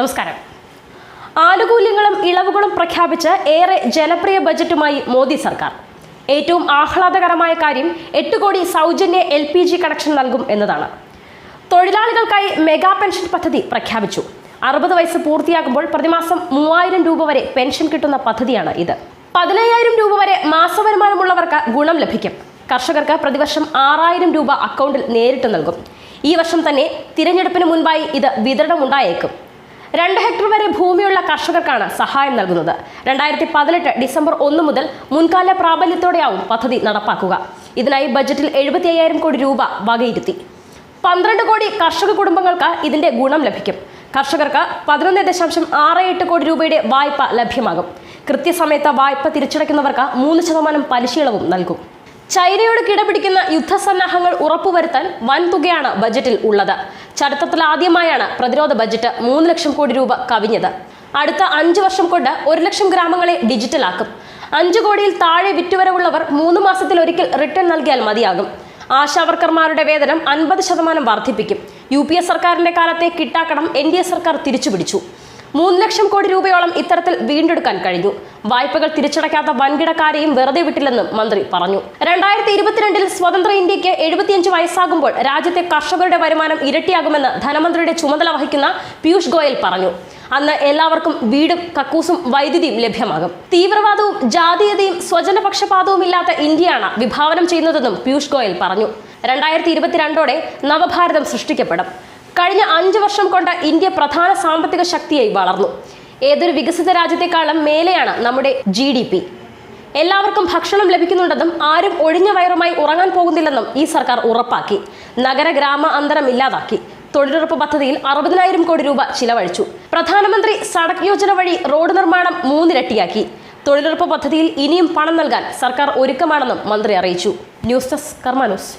നമസ്കാരം. ആനുകൂല്യങ്ങളും ഇളവുകളും പ്രഖ്യാപിച്ച് ഏറെ ജനപ്രിയ ബജറ്റുമായി മോദി സർക്കാർ. ഏറ്റവും ആഹ്ലാദകരമായ കാര്യം എട്ട് കോടി സൗജന്യ എൽ പി ജി കണക്ഷൻ നൽകും എന്നതാണ്. തൊഴിലാളികൾക്കായി മെഗാ പെൻഷൻ പദ്ധതി പ്രഖ്യാപിച്ചു. അറുപത് വയസ്സ് പൂർത്തിയാകുമ്പോൾ പ്രതിമാസം മൂവായിരം രൂപ വരെ പെൻഷൻ കിട്ടുന്ന പദ്ധതിയാണ് ഇത്. പതിനയ്യായിരം രൂപ വരെ മാസവരുമാനമുള്ളവർക്ക് ഗുണം ലഭിക്കും. കർഷകർക്ക് പ്രതിവർഷം ആറായിരം രൂപ അക്കൗണ്ടിൽ നേരിട്ട് നൽകും. ഈ വർഷം തന്നെ തിരഞ്ഞെടുപ്പിന് മുൻപായി ഇത് വിതരണമുണ്ടായേക്കും. രണ്ട് ഹെക്ടർ വരെ ഭൂമിയുള്ള കർഷകർക്കാണ് സഹായം നൽകുന്നത്. രണ്ടായിരത്തി പതിനെട്ട് ഡിസംബർ ഒന്ന് മുതൽ മുൻകാല പ്രാബല്യത്തോടെയാവും പദ്ധതി നടപ്പാക്കുക. ഇതിനായി ബജറ്റിൽ എഴുപത്തി അയ്യായിരം കോടി രൂപ വകയിരുത്തി. പന്ത്രണ്ട് കോടി കർഷക കുടുംബങ്ങൾക്ക് ഇതിന്റെ ഗുണം ലഭിക്കും. കർഷകർക്ക് പതിനൊന്ന് ദശാംശം ആറ് എട്ട് കോടി രൂപയുടെ വായ്പ ലഭ്യമാകും. കൃത്യസമയത്ത് വായ്പ തിരിച്ചടയ്ക്കുന്നവർക്ക് മൂന്ന് ശതമാനം പലിശയിളവും നൽകും. ചൈനയോട് കിടപിടിക്കുന്ന യുദ്ധസന്നാഹങ്ങൾ ഉറപ്പുവരുത്താൻ വൻതുകയാണ് ബജറ്റിൽ ഉള്ളത്. ചരിത്രത്തിൽ ആദ്യമായാണ് പ്രതിരോധ ബജറ്റ് മൂന്ന് ലക്ഷം കോടി രൂപ കവിഞ്ഞത്. അടുത്ത അഞ്ച് വർഷം കൊണ്ട് ഒരു ലക്ഷം ഗ്രാമങ്ങളെ ഡിജിറ്റലാക്കും. അഞ്ച് കോടിയിൽ താഴെ വിറ്റുവരവുള്ളവർ മൂന്ന് മാസത്തിൽ ഒരിക്കൽ റിട്ടേൺ നൽകിയാൽ മതിയാകും. ആശാവർക്കർമാരുടെ വേതനം അൻപത് ശതമാനം വർദ്ധിപ്പിക്കും. യു പി എ സർക്കാരിന്റെ കാലത്തെ കിട്ടാക്കണം എൻ ഡി എ സർക്കാർ തിരിച്ചുപിടിച്ചു. മൂന്ന് ലക്ഷം കോടി രൂപയോളം ഇത്തരത്തിൽ വീണ്ടെടുക്കാൻ കഴിഞ്ഞു. വായ്പകൾ തിരിച്ചടയ്ക്കാത്ത വൻകിടക്കാരെയും വെറുതെ വിട്ടില്ലെന്നും മന്ത്രി പറഞ്ഞു. രണ്ടായിരത്തി ഇരുപത്തിരണ്ടിൽ സ്വതന്ത്ര ഇന്ത്യയ്ക്ക് എഴുപത്തിയഞ്ച് വയസ്സാകുമ്പോൾ രാജ്യത്തെ കർഷകരുടെ വരുമാനം ഇരട്ടിയാകുമെന്ന് ധനമന്ത്രിയുടെ ചുമതല വഹിക്കുന്ന പീയൂഷ് ഗോയൽ പറഞ്ഞു. അന്ന് എല്ലാവർക്കും വീടും കക്കൂസും വൈദ്യുതിയും ലഭ്യമാകും. തീവ്രവാദവും ജാതീയതയും സ്വജനപക്ഷപാതവും ഇല്ലാത്ത ഇന്ത്യയാണ് വിഭാവനം ചെയ്യുന്നതെന്നും പീയൂഷ് ഗോയൽ പറഞ്ഞു. രണ്ടായിരത്തി ഇരുപത്തിരണ്ടോടെ നവഭാരതം സൃഷ്ടിക്കപ്പെടും. കഴിഞ്ഞ അഞ്ച് വർഷം കൊണ്ട് ഇന്ത്യ പ്രധാന സാമ്പത്തിക ശക്തിയായി വളർന്നു. ഏതൊരു വികസിത രാജ്യത്തെക്കാളും മേലെയാണ് നമ്മുടെ ജി ഡി പി എല്ലാവർക്കും ഭക്ഷണം ലഭിക്കുന്നുണ്ടെന്നും ആരും ഒഴിഞ്ഞ വയറുമായി ഉറങ്ങാൻ പോകുന്നില്ലെന്നും ഈ സർക്കാർ ഉറപ്പാക്കി. നഗര ഗ്രാമ അന്തരം ഇല്ലാതാക്കി. തൊഴിലുറപ്പ് പദ്ധതിയിൽ അറുപതിനായിരം കോടി രൂപ ചിലവഴിച്ചു. പ്രധാനമന്ത്രി സടക് യോജന വഴി റോഡ് നിർമ്മാണം മൂന്നിരട്ടിയാക്കി. തൊഴിലുറപ്പ് പദ്ധതിയിൽ ഇനിയും പണം നൽകാൻ സർക്കാർ ഒരുക്കമാണെന്നും മന്ത്രി അറിയിച്ചു. News desk കർമാനൂസ്